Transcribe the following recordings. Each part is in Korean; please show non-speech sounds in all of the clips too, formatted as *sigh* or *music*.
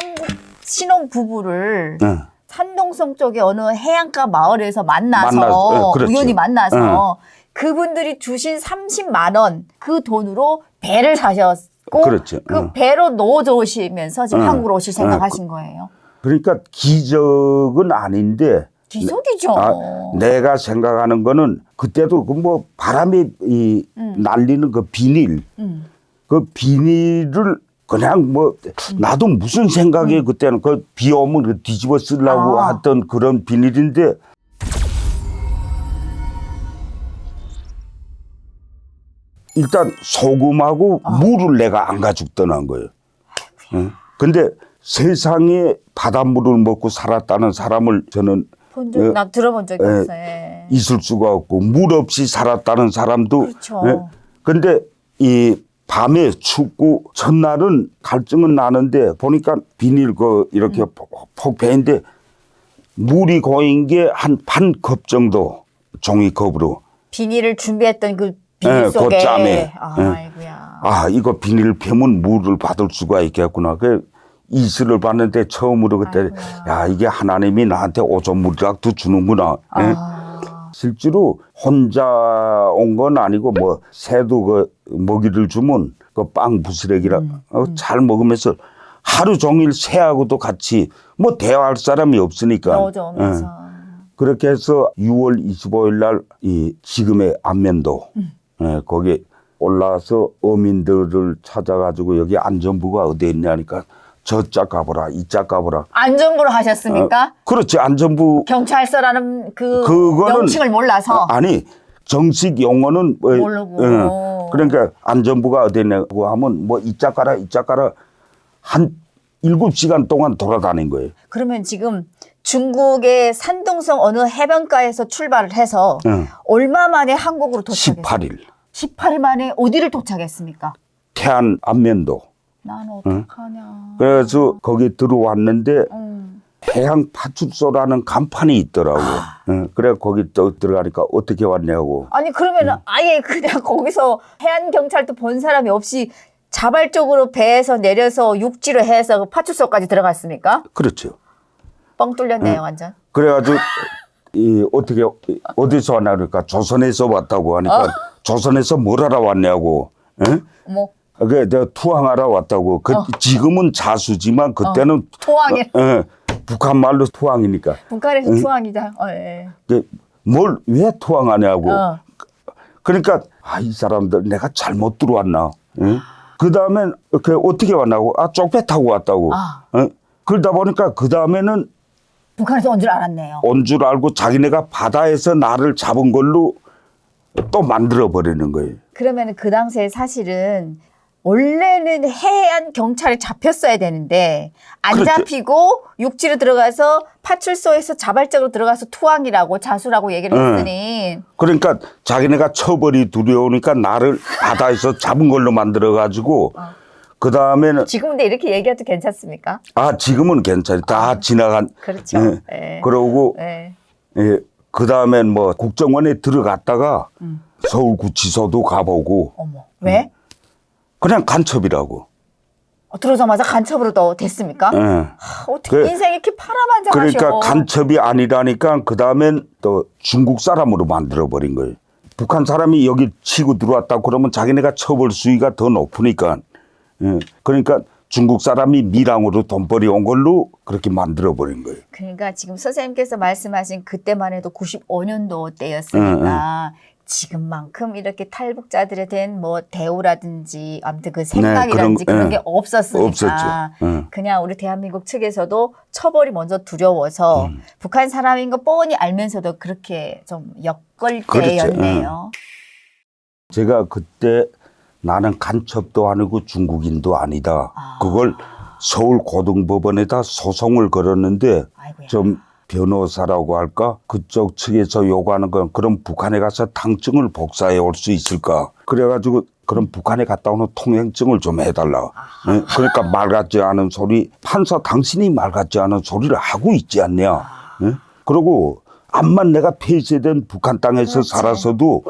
한국 신혼 부부를 예. 산동성 쪽에 어느 해안가 마을에서 만나서 만나서, 예, 그렇죠. 우연히 만나서 그분들이 주신 30만 원 그 돈으로 배를 사셨고 그렇죠. 그 응. 배로 놓아오시면서 지금 응. 한국으로 오실 응. 생각하신 거예요. 그러니까 기적은 아닌데 기적이죠. 아, 내가 생각하는 거는 그때도 그 뭐 바람이 이 날리는 그 비닐 음. 그 비닐을 그냥 뭐 나도 무슨 생각에 그때는 그 비 오면 그 뒤집어 쓰려고 아. 했던 그런 비닐인데 일단 소금하고 물을 내가 안 가지고 떠난 거예요. 응? 근데 세상에 바닷물을 먹고 살았다는 사람을 저는 본 적 예. 나 들어본 적이 예. 없어요. 예. 있을 수가 없고 물 없이 살았다는 사람도 그렇죠. 예? 근데 이 밤에 춥고 첫날은 갈증은 나는데 보니까 비닐 그 이렇게 음. 폭 배인데 물이 고인 게 한 반 컵 정도 종이컵으로 비닐을 준비했던 그 비닐 예, 속에 그 짬에. 아이고야. 아 이거 비닐 패면 물을 받을 수가 있겠구나 그 이슬을 봤는데 처음으로 그때 야 이게 하나님이 나한테 오존물이라도 주는구나 예? 아. 실제로 혼자 온 건 아니고 뭐 새도 그 먹이를 주면 그 빵 부스러기라 음, 어, 잘 먹으면서 하루 종일 새하고도 같이 뭐 대화할 사람이 없으니까. 예. 그렇게 해서 6월 25일 날 이 지금의 안면도 음. 예, 거기 올라와서 어민들을 찾아가지고 여기 안전부가 어디에 있냐니까 저짝 가보라 이짝 가보라 안전부로 하셨습니까? 그렇지 안전부 경찰서라는 그 그거는 명칭을 몰라서 아니 정식 용어는 뭐, 모르고. 예. 그러니까 안전부가 어디냐고 하면 뭐 이짝 가라 이짝 가라 한 일곱 시간 동안 돌아다닌 거예요. 그러면 지금 중국의 산동성 어느 해변가에서 출발을 해서 응. 얼마 만에 한국으로 도착했어요? 18일 18일 만에 어디를 도착했습니까? 태안 안면도. 난 어떡하냐. 그래서 거기 들어왔는데 음. 해양 파출소라는 간판이 있더라고. 아. 응. 그래 거기 또 들어가니까 어떻게 왔냐고. 아니 그러면 음. 은 아예 그냥 거기서 해안 경찰도 본 사람이 없이 자발적으로 배에서 내려서 육지로 해서 그 파출소까지 들어갔습니까? 그렇죠. 뻥 뚫렸네요 완전. 그래가지고 이 어떻게 어디서 왔냐 그러니까 조선에서 왔다고 하니까 어. 조선에서 뭘 하러 왔냐고. 응? 어머 그게 내가 투항하러 왔다고. 그 지금은 자수지만 그때는 어. 투항이 어, 북한 말로 투항이니까. 북한에서 투항이다. 어, 예. 뭘왜 투항하냐고. 어. 그러니까 아 이 사람들 내가 잘못 들어왔나. 응? 그 다음엔 이렇게 어떻게 왔나고. 아 쪽배 타고 왔다고. 아. 어? 그러다 보니까 그 다음에는 북한에서 온 줄 알았네요. 온 줄 알고 자기네가 바다에서 나를 잡은 걸로 또 만들어 버리는 거예요. 그러면 그 당시에 사실은 원래는 해안 경찰에 잡혔어야 되는데 안 그렇죠. 잡히고 육지로 들어가서 파출소에서 자발적으로 들어가서 투항이라고 자수라고 얘기를 응. 했으니 그러니까 자기네가 처벌이 두려우니까 나를 바다에서 잡은 걸로 만들어 가지고 그 다음에는 지금 근데 이렇게 얘기해도 괜찮습니까? 아 지금은 괜찮아 다 지나간 그렇죠. 예. 예. 그러고 예. 예, 그 다음엔 뭐 국정원에 들어갔다가 서울구치소도 가보고 어머 왜? 그냥 간첩이라고. 어, 들어오자마자 간첩으로 또 됐습니까? 예. 하, 어떻게 그- 인생이 이렇게 파란만장하셔? 그러니까 간첩이 아니라니까 그 다음엔 또 중국 사람으로 만들어 버린 거예요. 북한 사람이 여기 치고 들어왔다 그러면 자기네가 처벌 수위가 더 높으니까. 예. 그러니까 중국 사람이 미랑으로 돈벌이 온 걸로 그렇게 만들어 버린 거예요. 그러니까 지금 선생님께서 말씀하신 그때만 해도 95년도 때였으니까 지금만큼 이렇게 탈북자들에 대한 뭐 대우라든지 아무튼 그 생각이라든지 그런- 그런, 예. 게 없었으니까 없었죠. 예. 그냥 우리 대한민국 측에서도 처벌이 먼저 두려워서 음. 북한 사람인 거 뻔히 알면서도 그렇게 좀 엮을 그렇죠. 때였네요. 제가 그때 나는 간첩도 아니고 중국인도 아니다. 아. 그걸 서울 고등법원에다 소송을 걸었는데 아이고야. 좀 변호사라고 할까? 그쪽 측에서 요구하는 건 그럼 북한에 가서 당증을 복사해 올 수 있을까? 그래가지고 그럼 북한에 갔다 오는 통행증을 좀 해달라. 예? 그러니까 말 같지 않은 소리, 판사 당신이 말 같지 않은 소리를 하고 있지 않냐. 예? 그리고 암만 내가 폐쇄된 북한 땅에서 그렇지. 살아서도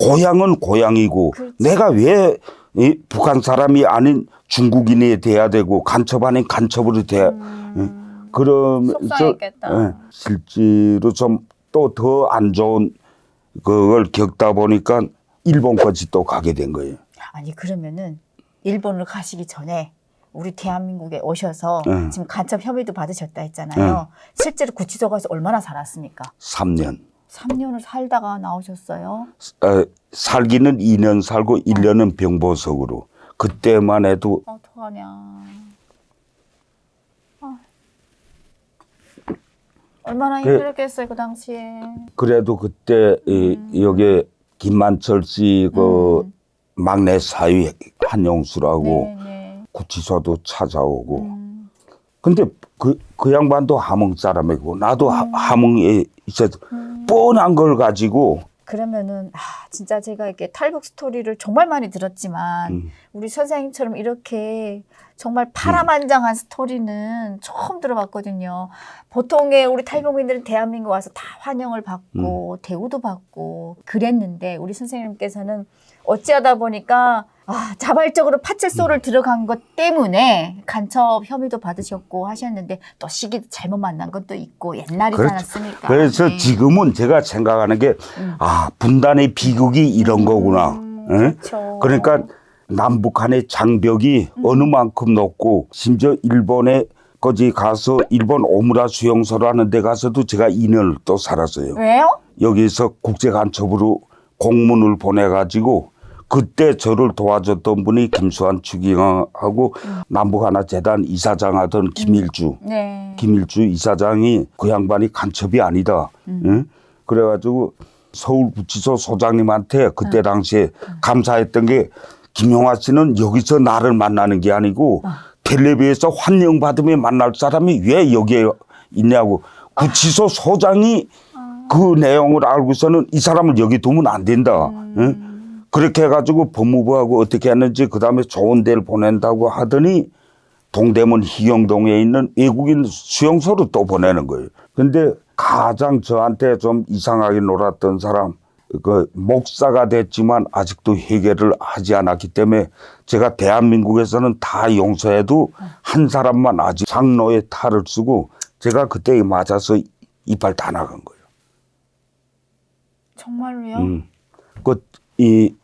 고향은 고향이고 그렇지. 내가 왜 이 북한 사람이 아닌 중국인이 돼야 되고 간첩 아닌 간첩으로 돼야 음, 그러면서 속상했겠다. 예, 실제로 좀 또 더 안 좋은 그걸 겪다 보니까 일본까지 또 가게 된 거예요. 아니 그러면은 일본을 가시기 전에 우리 대한민국에 오셔서 응. 지금 간첩 혐의도 받으셨다 했잖아요. 실제로 구치소 가서 얼마나 살았습니까? 3년. 3년을 살다가 나오셨어요. 어, 살기는 2년 살고 1년은 병보석으로. 그때만 해도 어떡하냐. 얼마나 그- 힘들었겠어요 그 당시에. 그래도 그때 이, 여기 김만철 씨 그 음. 막내 사위 한용수라고 네, 네. 구치소도 찾아오고. 음. 근데 그, 그 양반도 함흥 사람이고 나도 하- 음. 함흥에 있어서 뻔한 걸 가지고 그러면은 아, 진짜 제가 이렇게 탈북 스토리를 정말 많이 들었지만 음. 우리 선생님처럼 이렇게 정말 파라만장한 스토리는 처음 들어봤거든요. 보통의 우리 탈북민들은 대한민국 와서 다 환영을 받고 대우도 받고 그랬는데 우리 선생님께서는 어찌하다 보니까 아, 자발적으로 파출소를 들어간 것 때문에 간첩 혐의도 받으셨고 하셨는데 또 시기도 잘못 만난 것도 있고 옛날이지 그렇죠. 않았습니까? 그래서 네. 지금은 제가 생각하는 게, 음. 아, 분단의 비극이 이런 거구나. 음, 응? 그렇죠. 그러니까 남북한의 장벽이 음. 어느 만큼 높고, 심지어 일본에 거기 가서 일본 오무라 수용소라는 데 가서도 제가 2년을 또 살았어요. 왜요? 여기서 국제 간첩으로 공문을 보내가지고 그때 저를 도와줬던 분이 김수환 추기경하고 남북하나재단 이사장 하던 김일주 네. 김일주 이사장이 그 양반이 간첩이 아니다. 응? 그래가지고 서울구치소 소장님한테 그때 당시에 감사했던 게 김용화 씨는 여기서 나를 만나는 게 아니고 텔레비에서 환영받으며 만날 사람이 왜 여기에 있냐고 구치소 소장이 그 내용을 알고서는 이 사람을 여기 두면 안 된다. 응? 그렇게 해가지고 법무부하고 어떻게 했는지 그 다음에 좋은 데를 보낸다고 하더니 동대문 희경동에 있는 외국인 수용소로 또 보내는 거예요. 근데 가장 저한테 좀 이상하게 놀았던 사람, 그 목사가 됐지만 아직도 해결을 하지 않았기 때문에 제가 대한민국에서는 다 용서해도 한 사람만 아직 장로의 탈을 쓰고 제가 그때 맞아서 이빨 다 나간 거예요. 정말로요? 음. 그, 이,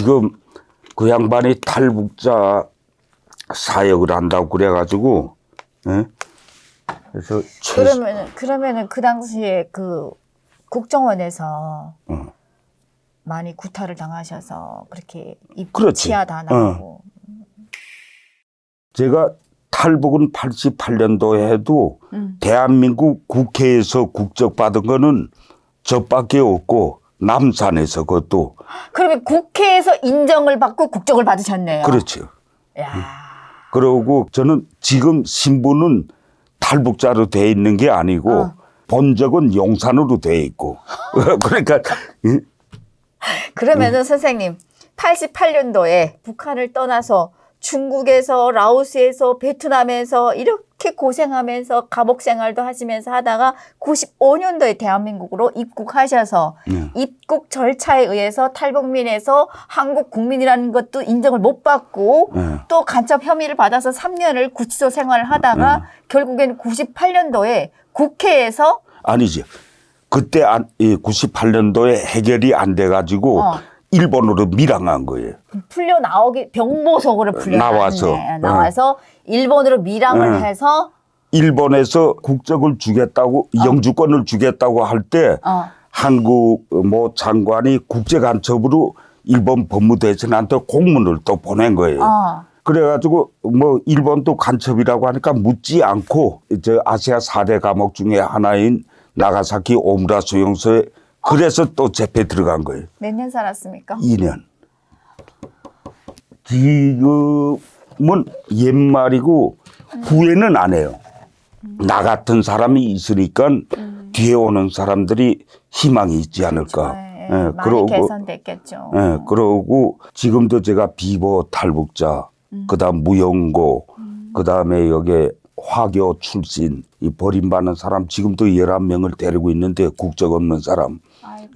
지금 그 양반이 탈북자 사역을 한다고 그래가지고, 예? 그래서 최, 그러면은 그러면은 그 당시에 그 국정원에서 어. 많이 구타를 당하셔서 그렇게 입 그렇지. 치아 다 나고 제가 탈북은 88년도에 해도 음. 대한민국 국회에서 국적 받은 거는 저밖에 없고 남산에서 그것도 그러면 국회에서 인정을 받고 국적을 받으셨네요. 그렇죠. 야. 그러고 저는 지금 신분은 탈북자로 돼 있는 게 아니고 어. 본적은 용산으로 돼 있고 *laughs* 그러니까 이- 그러면은 선생님 88년도에 북한을 떠나서 중국에서 라오스에서 베트남에서 이렇게 고생하면서 감옥 생활도 하시면서 하다가 95년도에 대한민국으로 입국하셔서 네. 입국 절차에 의해서 탈북민에서 한국 국민이라는 것도 인정을 못 받고 네. 또 간첩 혐의를 받아서 3년을 구치소 생활을 하다가 네. 결국엔 98년도에 국회에서 아니지 그때 안, 이 98년도에 해결이 안 돼 가지고 어. 일본으로 밀항한 거예요. 풀려 나오기 병보석으로 풀려 나와서. 나왔네. 나와서 일본으로 밀항을 응. 해서 일본에서 국적을 주겠다고 영주권을 주겠다고 할 때 어. 한국 뭐 장관이 국제간첩으로 일본 법무대신한테 공문을 또 보낸 거예요. 어. 그래가지고 뭐 일본도 간첩이라고 하니까 묻지 않고 저 아시아 4대 감옥 중에 하나인 나가사키 오무라 수용소에 그래서 또 재패 들어간 거예요. 몇 년 살았습니까? 2년. 지금은 옛말이고 후회는 안 해요. 나 같은 사람이 있으니까 뒤에 오는 사람들이 희망이 있지 않을까. 네, 예, 많이 그러고 개선됐겠죠. 예, 그러고 지금도 제가 비보 탈북자, 그다음 무용고, 그다음에 여기 화교 출신 이 버림받는 사람 지금도 11명을 데리고 있는데 국적 없는 사람.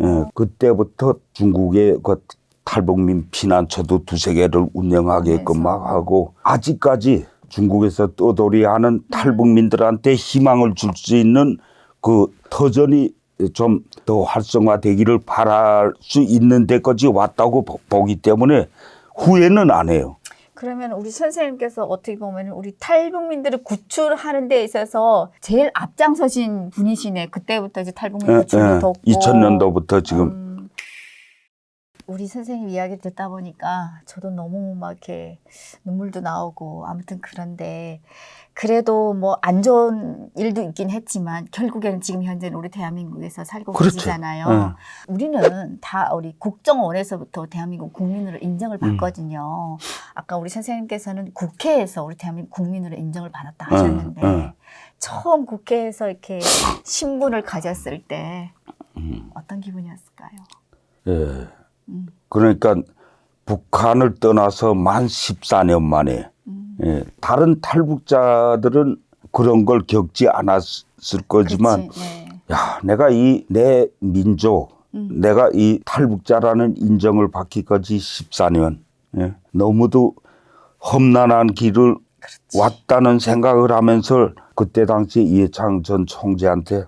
예, 그때부터 중국의 그 탈북민 피난처도 두세 개를 운영하게끔. 막 하고 아직까지 중국에서 떠돌이하는 탈북민들한테 희망을 줄 수 있는 그 터전이 좀 더 활성화되기를 바랄 수 있는 데까지 왔다고 보- 보기 때문에 후회는 안 해요. 그러면 우리 선생님께서 어떻게 보면 우리 탈북민들을 구출하는 데 있어서 제일 앞장서신 분이시네. 그때부터 이제 탈북민 예, 구출도 예. 돕고. 2000년도부터 지금 음, 우리 선생님 이야기 듣다 보니까 저도 너무 막 이렇게 눈물도 나오고 아무튼 그런데 그래도 뭐 안 좋은 일도 있긴 했지만 결국에는 지금 현재는 우리 대한민국에서 살고 그렇죠. 계시잖아요. 예. 우리는 다 우리 국정원에서부터 대한민국 국민으로 인정을 음. 받거든요. 아까 우리 선생님께서는 국회에서 우리 대한민국 국민으로 인정을 받았다 음, 하셨는데 음. 처음 국회에서 이렇게 신분을 가졌을 때 음. 어떤 기분이었을까요? 예. 음. 그러니까 북한을 떠나서 만 14년 만에 음. 예. 다른 탈북자들은 그런 걸 겪지 않았을 거지만 네. 야, 내가 이 내 민족, 음. 내가 이 탈북자라는 인정을 받기까지 14년 예. 너무도 험난한 길을 그렇지. 왔다는 생각을 하면서 그때 당시 이해창 전 총재한테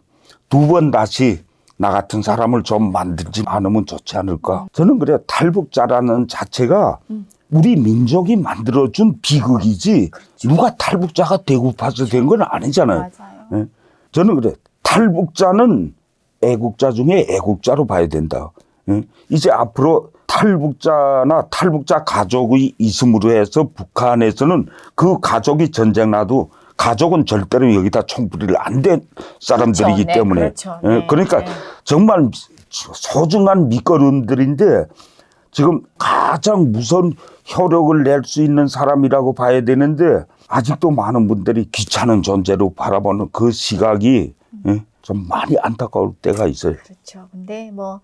두 번 다시 나 같은 사람을 좀 만들지 않으면 좋지 않을까. 저는 그래 탈북자라는 자체가 음. 우리 민족이 만들어준 비극이지 누가 탈북자가 되고파서 된 건 아니잖아요. 예? 저는 그래 탈북자는 애국자 중에 애국자로 봐야 된다. 예? 이제 앞으로 탈북자나 탈북자 가족이 있음으로 해서 북한에서는 그 가족이 전쟁 나도 가족은 절대로 여기다 총부리를 안된 사람들이기 네, 때문에 그렇죠. 예, 네, 그러니까 네. 정말 소중한 밑거름들인데 지금 가장 무서운 효력을 낼 수 있는 사람이라고 봐야 되는데 아직도 많은 분들이 귀찮은 존재로 바라보는 그 시각이 예, 좀 많이 안타까울 때가 있어요. 그렇죠. 근데 뭐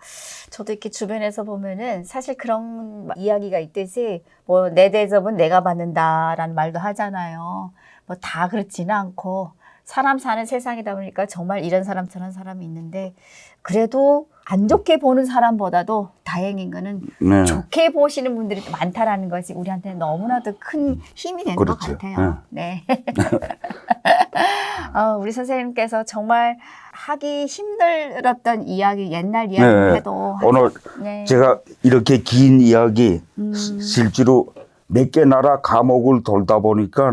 저도 이렇게 주변에서 보면은 사실 그런 이야기가 있듯이 뭐 내 대접은 내가 받는다라는 말도 하잖아요. 뭐 다 그렇지는 않고 사람 사는 세상이다 보니까 정말 이런 사람 저런 사람이 있는데 그래도 안 좋게 보는 사람보다도 다행인 거는 네. 좋게 보시는 분들이 또 많다라는 것이 우리한테 너무나도 큰 힘이 되는 것 그렇죠. 같아요. 네. *laughs* 어, 우리 선생님께서 정말 하기 힘들었던 이야기, 옛날 이야기 네. 해도 오늘 네. 제가 이렇게 긴 이야기 음. 시- 실제로 몇 개 나라 감옥을 돌다 보니까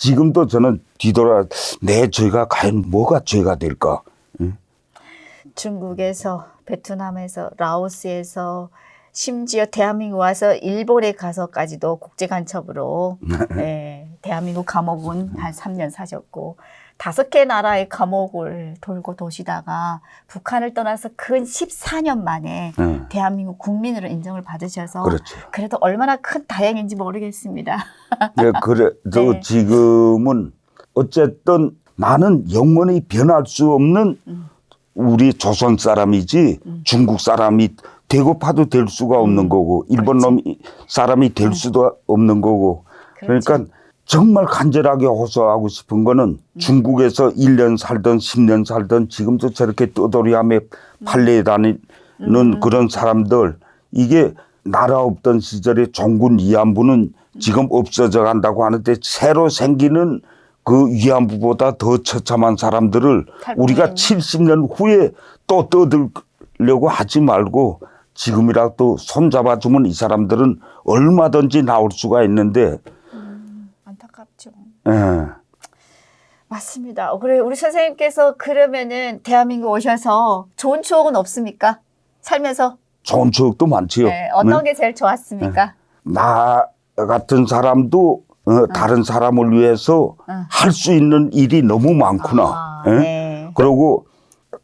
지금도 저는 뒤돌아 내 죄가 과연 뭐가 죄가 될까? 중국에서 베트남에서 라오스에서 심지어 대한민국 와서 일본에 가서까지도 국제 간첩으로 네, 대한민국 감옥은 한 3년 사셨고 다섯 개 나라의 감옥을 돌고 도시다가 북한을 떠나서 근 14년 만에 예, 대한민국 국민으로 인정을 받으셔서 그렇죠. 그래도 얼마나 큰 다행인지 모르겠습니다. 예, *laughs* 그래, 저 네. 지금은 어쨌든 나는 영원히 변할 수 없는 음. 우리 조선 사람이지 중국 사람이 되고 파도 될 수가 없는 거고 일본 음. 그렇지. 놈 사람이 될 수도 없는 거고 그렇죠. 그러니까 정말 간절하게 호소하고 싶은 거는 음. 중국에서 1년 살던 10년 살던 지금도 저렇게 떠돌이하며 팔레에 다니는 음. 그런 사람들 이게 나라 없던 시절에 종군 위안부는 지금 없어져 간다고 하는데 새로 생기는 그 위안부보다 더 처참한 사람들을. 우리가 70년 후에 또 떠들려고 하지 말고 지금이라도 손잡아주면 이 사람들은 얼마든지 나올 수가 있는데. 맞습니다. 어, 그래 우리 선생님께서 그러면은 대한민국 오셔서 좋은 추억은 없습니까? 살면서 좋은 추억도 많지요. 네, 어떤 네. 게 제일 좋았습니까? 나 같은 사람도 어, 다른 사람을 위해서 응. 할수 있는 일이 너무 많구나. 아, 예? 네. 그리고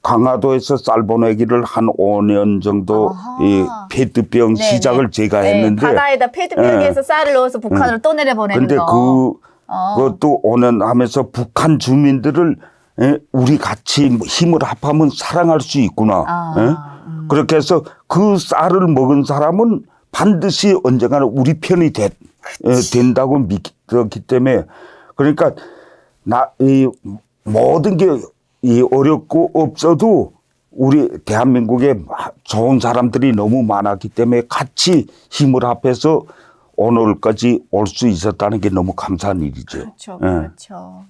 강화도에서 쌀 보내기를 한 5년 정도 아하. 이 페트병 네, 시작을 네. 제가 네, 했는데 바다에다 페트병에서 쌀을 넣어서 북한으로 또 내려 보내는 근데 거. 그 어. 그것도 5년 하면서 북한 주민들을 예, 우리 같이 힘을 합하면 사랑할 수 있구나. 아, 예? 음. 그렇게 해서 그 쌀을 먹은 사람은 반드시 언젠가는 우리 편이 되, 에, 된다고 믿기 때문에 그러니까 나 이 모든 게 이 어렵고 없어도 우리 대한민국에 좋은 사람들이 너무 많았기 때문에 같이 힘을 합해서 오늘까지 올 수 있었다는 게 너무 감사한 일이죠. 그렇죠, 예. 그렇죠.